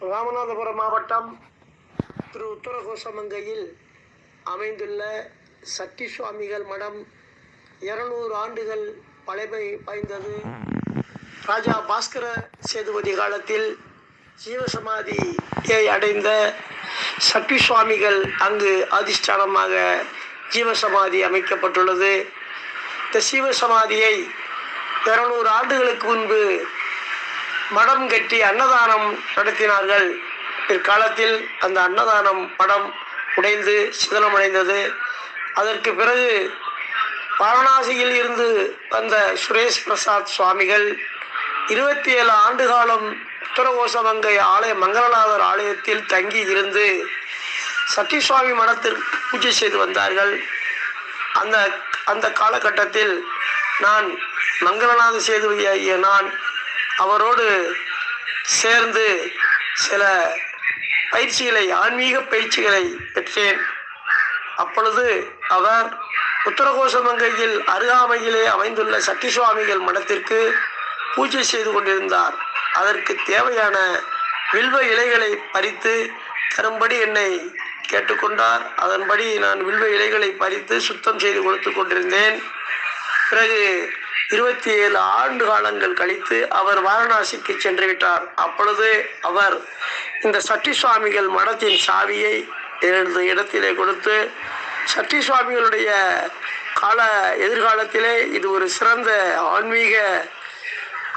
ராமநாதபுரம் மாவட்டம் திரு உத்தரகோசமங்கையில் அமைந்துள்ள சட்டி சுவாமிகள் மடம் இருநூறு ஆண்டுகள் பழமை வாய்ந்தது. ராஜா பாஸ்கர சேதுபதி காலத்தில் ஜீவசமாதியை அடைந்த சட்டி சுவாமிகள் அங்கு அதிஷ்டானமாக ஜீவசமாதி அமைக்கப்பட்டுள்ளது. இந்த ஜீவசமாதியை இருநூறு ஆண்டுகளுக்கு முன்பு மடம் கட்டி அன்னதானம் நடத்தினார்கள். பிற்காலத்தில் அந்த அன்னதானம் படம் உடைந்து சிதலமடைந்தது அதற்கு பிறகு வாரணாசியில் இருந்து வந்த சுரேஷ் பிரசாத் சுவாமிகள் இருபத்தி ஏழு ஆண்டு காலம் உத்தரகோசமங்கை ஆலய மங்களநாதர் ஆலயத்தில் தங்கி இருந்து சட்டி சுவாமி மடத்திற்கு பூஜை செய்து வந்தார்கள். அந்த அந்த காலகட்டத்தில் நான் மங்களநாத சேதுபதி நான் அவரோடு சேர்ந்து சில பயிற்சிகளை ஆன்மீக பயிற்சிகளை பெற்றேன். அப்பொழுது அவர் உத்தரகோசமங்கையில் அருகாமையிலே அமைந்துள்ள சக்தி சுவாமிகள் மடத்திற்கு பூஜை செய்து கொண்டிருந்தார். அதற்கு தேவையான வில்வ இலைகளை பறித்து தரும்படி என்னை கேட்டுக்கொண்டார். அதன்படி நான் வில்வ இலைகளை பறித்து சுத்தம் செய்து கொடுத்து கொண்டிருந்தேன். பிறகு இருபத்தி ஏழு ஆண்டு காலங்கள் கழித்து அவர் வாரணாசிக்கு சென்று விட்டார் அப்பொழுது அவர் இந்த சட்டி சுவாமிகள் மடத்தின் சாவியை எனது இடத்திலே கொடுத்து சட்டி சுவாமிகளுடைய கால எதிர்காலத்திலே இது ஒரு சிறந்த ஆன்மீக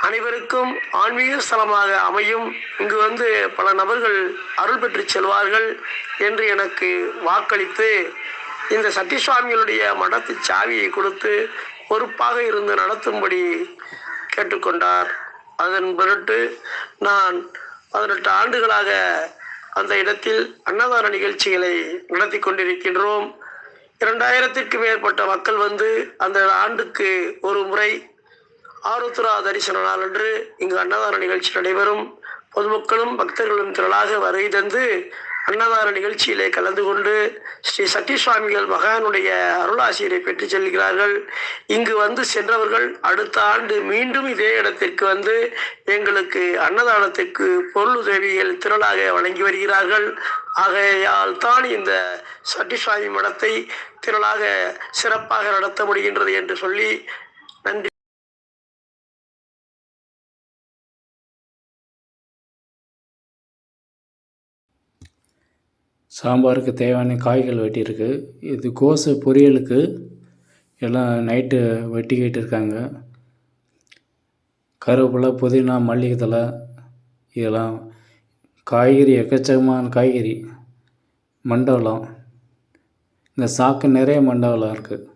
அனைவருக்கும் ஆன்மீக ஸ்தலமாக அமையும். இங்கு வந்து பல நபர்கள் அருள் பெற்று செல்வார்கள் என்று எனக்கு வாக்களித்து இந்த சட்டி சுவாமிகளுடைய மடத்து சாவியை கொடுத்து பொறுப்பாக இருந்து நடத்தும்படி கேட்டுக்கொண்டார். அதன் பொருட்டு நான் பதினெட்டு ஆண்டுகளாக அந்த இடத்தில் அன்னதான நிகழ்ச்சிகளை நடத்தி கொண்டிருக்கின்றோம். இரண்டாயிரத்திற்கு மேற்பட்ட மக்கள் வந்து அந்த ஆண்டுக்கு ஒரு முறை ஆருத்ரா தரிசன நாள் அன்று இங்கு அன்னதான நிகழ்ச்சி நடைபெறும். பொதுமக்களும் பக்தர்களும் திரளாக வருகை தந்து அன்னதான நிகழ்ச்சியிலே கலந்து கொண்டு ஸ்ரீ சட்டி சுவாமிகள் மகானுடைய அருளாசிரியரை பெற்று செல்கிறார்கள். இங்கு வந்து சென்றவர்கள் அடுத்த ஆண்டு மீண்டும் இதே இடத்திற்கு வந்து எங்களுக்கு அன்னதானத்துக்கு பொருள் உதவிகள் திரளாக வழங்கி வருகிறார்கள். ஆகையால் தான் இந்த சட்டி சுவாமி மடத்தை திரளாக சிறப்பாக நடத்த முடிகின்றது என்று சொல்லி நன்றி. சாம்பாருக்கு தேவையான காய்கள் வெட்டியிருக்கு. இது கோஸு பொரியலுக்கு எல்லாம் நைட்டு வெட்டிக்கிட்டு இருக்காங்க கருவேப்பிலை புதினா மல்லிகை தழை இதெல்லாம் காய்கறி எக்கச்சக்கமான காய்கறி மண்டவலம் இந்த சாக்கு நிறைய மண்டவலம் இருக்குது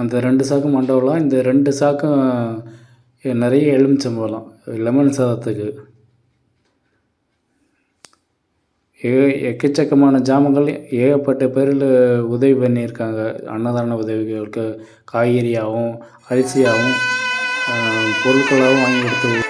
அந்த ரெண்டு சாக்கு மண்டபம் இந்த ரெண்டு சாக்கும் நிறைய எலுமிச்சம்பழம் லெமன் சாதத்துக்கு. ஏ எக்கச்சக்கமான ஜாமங்கள் ஏகப்பட்ட பேரில் உதவி பண்ணியிருக்காங்க. அன்னதான உதவிகளுக்கு காய்கறியாகவும் அரிசியாகவும் பொருட்களாகவும் வாங்கி கொடுத்து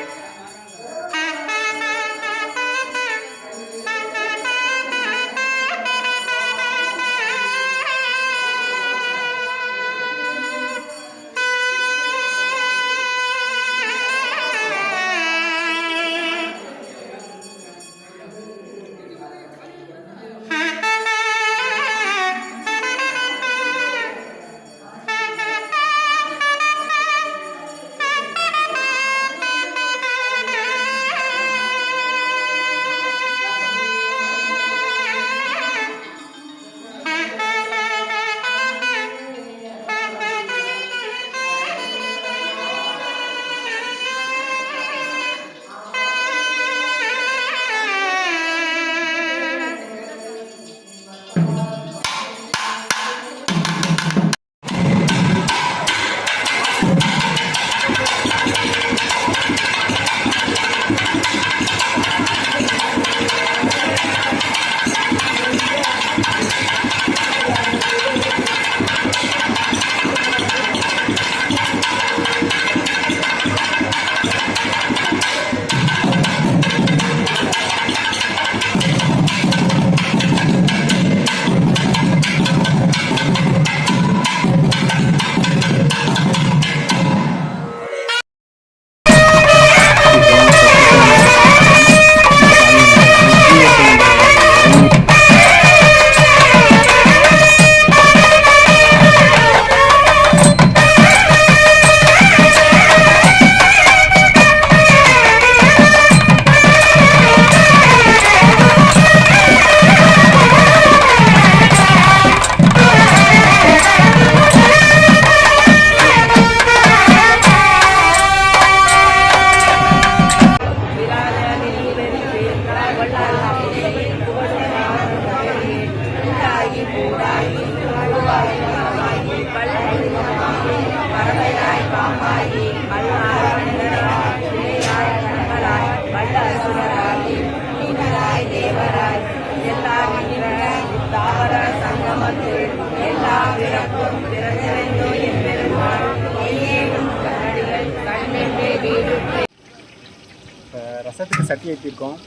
ரசத்துக்கு சட்டி ஏற்றிருக்கோம்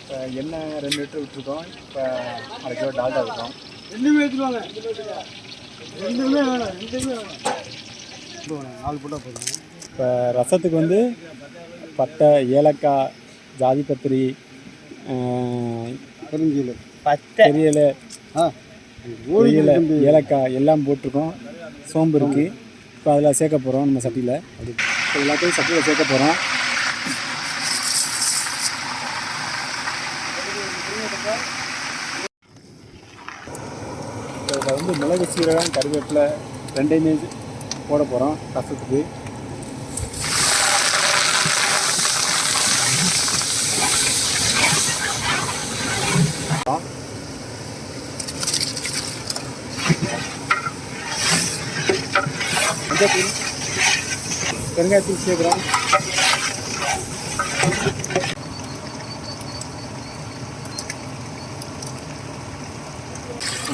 இப்போ எண்ணெய் ரெண்டு லிட்டர் விட்டுருக்கோம். இப்போ அரை கிலோ டால்டா இருக்கும் ரெண்டுமே எடுத்துருவாங்க ரெண்டுமே வேணும் ரெண்டுமே வேணும். நாலு போட்டால் போதும். இப்போ ரசத்துக்கு வந்து பட்டை ஏலக்காய் ஜாதிபத்திரி பெருஞ்சீல் பெரியல ஆ பெரியல ஏலக்காய் எல்லாம் போட்டிருக்கோம். சோம்பு இருக்குது இப்போ அதில் சேர்க்க போகிறோம் நம்ம சட்டியில். அது இப்போ எல்லாத்தையும் சட்டியில் சேர்க்க போகிறோம் இப்போ இதில் வந்து மிளகு சீரகம் கருவேப்பிலை ரெண்டையுமே போட போகிறோம் ரசத்துக்கு மஞ்சத்தூள் பெருங்காயத்தூள் சேர்க்குறோம்.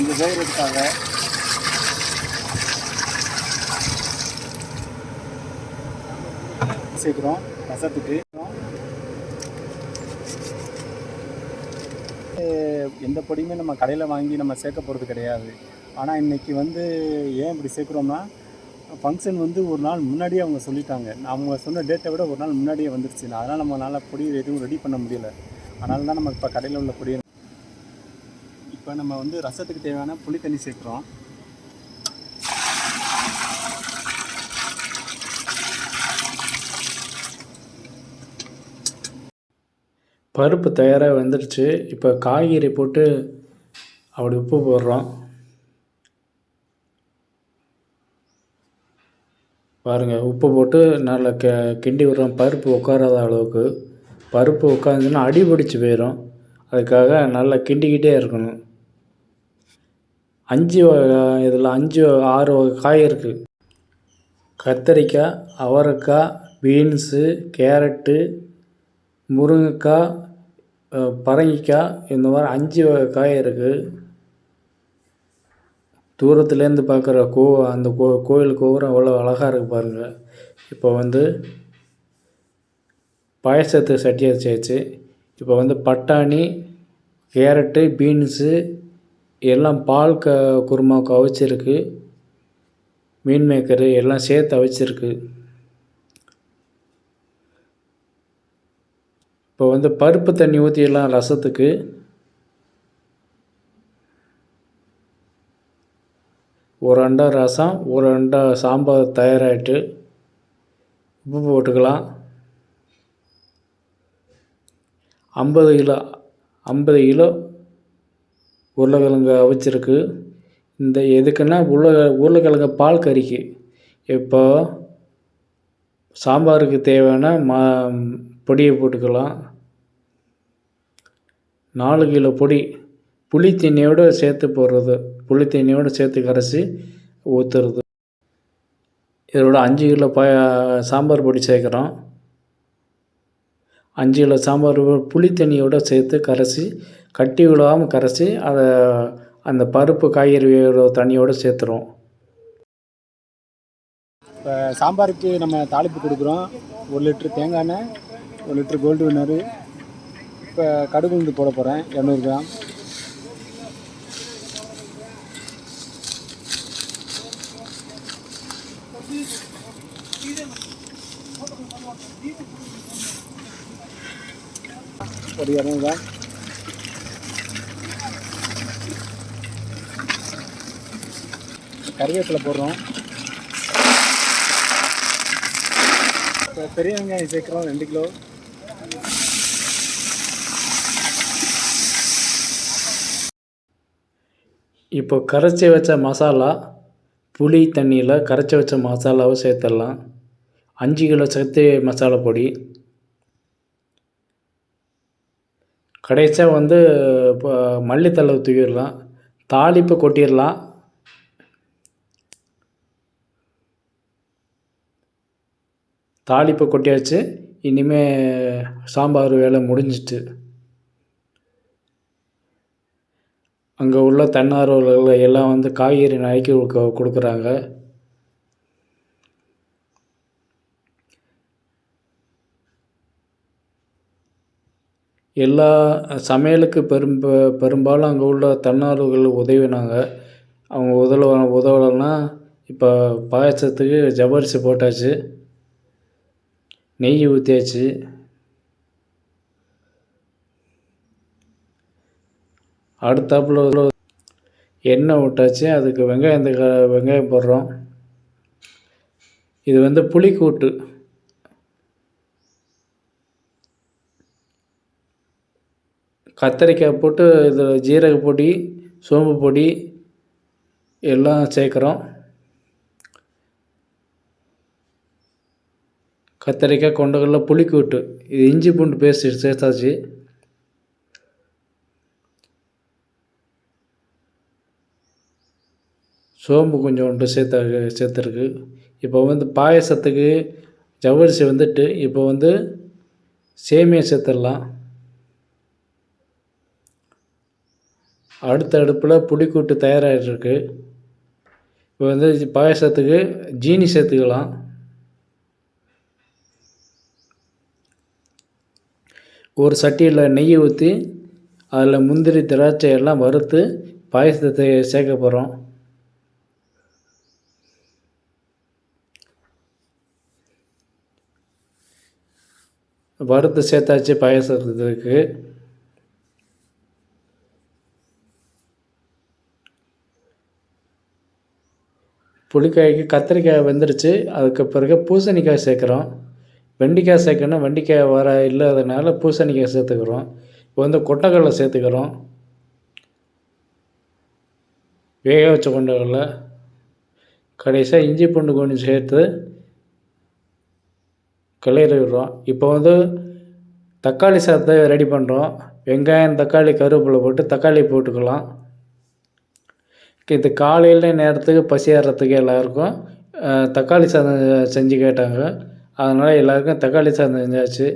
இந்த செய்கிறதுக்காக சேர்க்குறோம் ரசத்துக்கு எந்த பொடியுமே நம்ம கடையில் வாங்கி நம்ம சேர்க்க போகிறது கிடையாது. ஆனால் இன்றைக்கி வந்து ஏன் இப்படி சேர்க்குறோம்னா ஃபங்க்ஷன் வந்து ஒரு நாள் முன்னாடியே அவங்க சொல்லிட்டாங்க. அவங்க சொன்ன டேட்டை விட ஒரு நாள் முன்னாடியே வந்துருச்சு. அதனால் நம்மளால் பொடி எதுவும் ரெடி பண்ண முடியல. அதனால தான் நம்ம இப்போ கடையில் உள்ள பொடியை இப்போ நம்ம வந்து ரசத்துக்கு தேவையான புளி தண்ணி சேர்க்குறோம். பருப்பு தயாராக வந்துடுச்சு இப்போ காய்கறி போட்டு அப்படி உப்பு போடுறோம். பாருங்கள் உப்பு போட்டு நல்லா கெ கிண்டி விடுறோம். பருப்பு உட்காராத அளவுக்கு. பருப்பு உட்காந்துன்னா அடி பிடிச்சி போயிடும் அதுக்காக நல்லா கிண்டிக்கிட்டே இருக்கணும். அஞ்சு வகை இதில் அஞ்சு ஆறு வகை காய் இருக்குது கத்தரிக்காய் அவரைக்காய் பீன்ஸு கேரட்டு முருங்கைக்காய் பரங்கிக்காய் இந்த மாதிரி அஞ்சு வகை காய் இருக்குது தூரத்துலேருந்து பார்க்குற கோ அந்த கோ கோயில் கோபுரம் அவ்வளோ அழகாக இருக்குது பாருங்கள் இப்போ வந்து பாயசத்தை சட்டி வச்சாச்சு இப்போ வந்து பட்டாணி கேரட்டு பீன்ஸு எல்லாம் பால் க குருமா கவிச்சிருக்கு. மீன் மேக்கரு எல்லாம் சேர்த்து அவிச்சிருக்கு. இப்போ வந்து பருப்பு தண்ணி ஊற்றிடலாம் ரசத்துக்கு. ஒரு அண்டா ரசம் ஒரு அண்டா சாம்பார் தயாராகிட்டு உப்பு போட்டுக்கலாம். ஐம்பது கிலோ ஐம்பது கிலோ உருளைக்கிழங்கு அவிச்சிருக்கு. இந்த எதுக்குன்னா உருளை உருளைக்கிழங்கு பால் கறிக்கு. இப்போ சாம்பாருக்கு தேவையான மா பொடியை போட்டுக்கலாம். நாலு கிலோ பொடி புளித்தண்ணியோடு சேர்த்து போடுறது. புளித்தண்ணியோடு சேர்த்து கரைச்சி ஊற்றுறது இதோட அஞ்சு கிலோ ப சாம்பார் பொடி சேர்க்குறோம். அஞ்சு கிலோ சாம்பார் புளி தண்ணியோடு சேர்த்து கரைச்சி கட்டி விடாமல் கரைச்சி அதை அந்த பருப்பு காய்கறியோட தண்ணியோடு சேர்த்துருவோம். இப்போ சாம்பாருக்கு நம்ம தாளிப்பு கொடுக்குறோம். ஒரு லிட்ரு தேங்காய் எண்ணெய் ஒரு லிட்ரு கோல்டு வின்னரு இப்போ கடுகு உளுந்து போட போகிறேன் இரநூறு கிராம். ஒரு இரநூறு கிராம் கருவேப்பிலை போடுறோம் இப்போ பெரிய வெங்காயம் சேர்க்குறோம் ரெண்டு கிலோ இப்போ கரைச்சி வச்ச மசாலா புளி தண்ணியில் கரைச்சி வச்ச மசாலாவை சேர்த்துடலாம். அஞ்சு கிலோ சத்து மசாலா பொடி கடைசியாக வந்து இப்போ மல்லித்தலை தூக்கிடலாம். தாளிப்பு கொட்டிடலாம். தாளிப்பு கொட்டியாச்சு. இனிமே சாம்பார் வேலை முடிஞ்சிட்டு. அங்கே உள்ள தன்னார்வலர்கள் எல்லாம் வந்து காய்கறி நறுக்கி கொடுக்குறாங்க. எல்லா சமையலுக்கு பெரும் பெரும்பாலும் அங்கே உள்ள தன்னார்வர்கள் உதவினாங்க. அவங்க உதவ உதவலைன்னா இப்போ பாயசத்துக்கு ஜவ்வரிசி போட்டாச்சு நெய் ஊற்றியாச்சு அடுத்தாப்புல எண்ணெய் விட்டாச்சு அதுக்கு வெங்காயம் தக்கா- வெங்காயம் போடுறோம். இது வந்து புளிக்கூட்டு. கத்தரிக்காய் போட்டு இதில் ஜீரக பொடி சோம்பு பொடி எல்லாம் சேர்க்குறோம். கத்தரிக்காய் கொண்டக்கடலை புளிக்கூட்டு இது இஞ்சி பூண்டு பேஸ்ட் சேர்த்தாச்சு. சோம்பு கொஞ்சோண்டு சேர்த்த சேர்த்துருக்கு. இப்போ வந்து பாயசத்துக்கு ஜவ்வரிசி வந்துட்டு இப்போ வந்து சேமியா சேர்த்துடலாம். அடுத்த அடுப்பில் புளிக்கூட்டு தயாராகிட்டுருக்கு இப்போ வந்து பாயசத்துக்கு ஜீனி சேர்த்துக்கலாம். ஒரு சட்டியில் நெய் ஊற்றி அதில் முந்திரி திராட்சை எல்லாம் வறுத்து பாயசத்தை சேர்க்க போகிறோம் வறுத்து சேர்த்தாச்சு பாயசத்துக்கு. புளிக்காய்க்கு கத்திரிக்காய் வெந்துருச்சு. அதுக்கு பிறகு பூசணிக்காய் சேர்க்குறோம். வெண்டைக்காய் சேர்க்கணும் வெண்டைக்காய் வர இல்லாதனால பூசணிக்காய் சேர்த்துக்கிறோம். இப்போ வந்து கொட்டைக்கடலை சேர்த்துக்கிறோம். வேக வச்ச கொண்டக்கடலை கடைசியாக இஞ்சி பூண்டு கொஞ்சம் சேர்த்து கிளறி விடுறோம். இப்போ வந்து தக்காளி சாதத்தை ரெடி பண்ணுறோம் வெங்காயம் தக்காளி கருவேப்பிலை போட்டு தக்காளி போட்டுக்கலாம். இது காலையில் நேரத்துக்கு பசியாறதுக்கு எல்லாருக்கும் தக்காளி சாதம் செஞ்சு கேட்டாங்க. அதனால் எல்லாருக்கும் தக்காளி சாதம் செஞ்சாச்சு.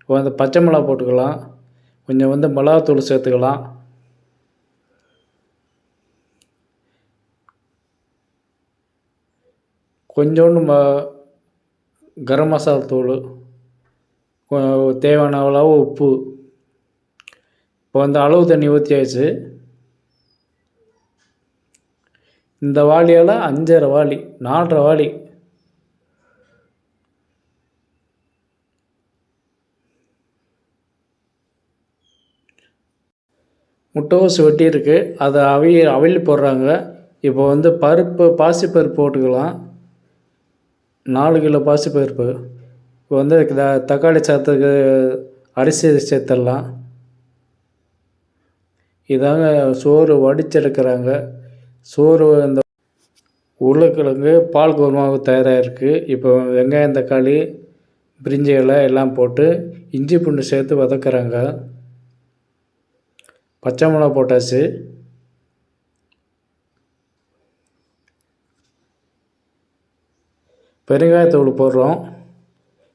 இப்போ வந்து பச்சை மிளகா போட்டுக்கலாம். கொஞ்சம் வந்து மிளகாத்தூள் சேர்த்துக்கலாம். கொஞ்சோண்டு ம கரம் மசாலா தூள் தேவையான அளவு உப்பு. இப்போ வந்து அளவு தண்ணி ஊற்றியாச்சு இந்த வாளியால் அஞ்சரை வாளி நாலரை வாளி முட்டைகோஸ் வெட்டியிருக்கு. அதை அவிய அவியல் போடுறாங்க. இப்போ வந்து பருப்பு பாசிப்பருப்பு போட்டுக்கலாம். நாலு கிலோ பாசிப்பருப்பு. இப்போ வந்து த- தக்காளி சாத்துக்கு அரிசி சேர்த்துடலாம். இதாங்க சோறு வடிச்செடுக்கிறாங்க. சோறு இந்த உருளைக்கிழங்கு பால் குருமாவு தயாராக இருக்குது இப்போ வெங்காயம் தக்காளி பிரிஞ்சி இலை எல்லாம் போட்டு இஞ்சி பூண்டு சேர்த்து வதக்குறாங்க. பச்சை மிளகா போட்டாச்சு. பெருங்காயத்தூள் போடுறோம்.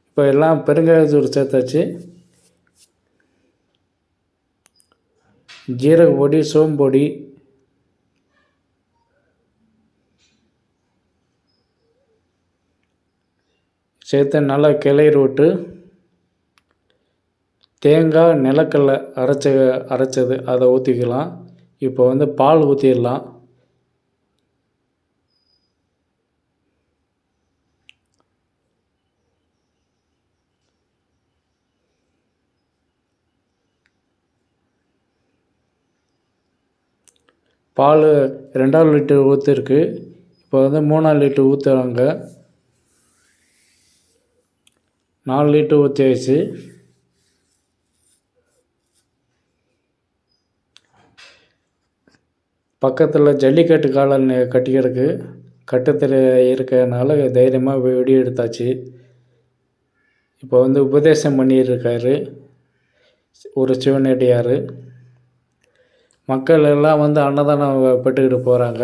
இப்போ எல்லாம் பெருங்காயத்தூள் சேர்த்தாச்சு. ஜீரக பொடி சோம்பொடி சேர்த்து நல்லா கிளறி விட்டு தேங்காய் நிலக்கடலை அரைச்ச அரைச்சது அதை ஊற்றிக்கலாம் இப்போ வந்து பால் ஊற்றிடலாம் பால் ரெண்டாவது லிட்டர் ஊற்றிருக்கு இப்போ வந்து மூணாவது லிட்டர் ஊற்றுறாங்க நாலு லிட்டர் ஊற்றியாச்சு பக்கத்தில் ஜல்லிக்கட்டு காலம் கட்டி கிடக்கு கட்டத்தில் இருக்கிறனால தைரியமாக வெடி எடுத்தாச்சு. இப்போ வந்து உபதேசம் பண்ணியிருக்காரு. ஒரு சிவனடியார். மக்கள் எல்லாம் வந்து அன்னதானம் பெற்றுக்கிட்டு போகிறாங்க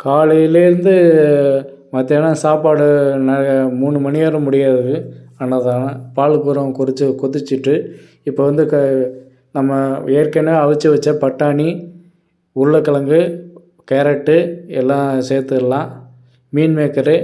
காலையிலேருந்து மத்தியானம் சாப்பாடு ந மூணு மணி வரை முடியாது. அன்னதானம். பால் குரம் குறித்து கொதிச்சிட்டு இப்போ வந்து க நம்ம ஏற்கனவே அவிச்சு வச்ச பட்டாணி உருளைக்கிழங்கு கேரட்டு எல்லாம் சேர்த்துடலாம். மீன் மேக்கரு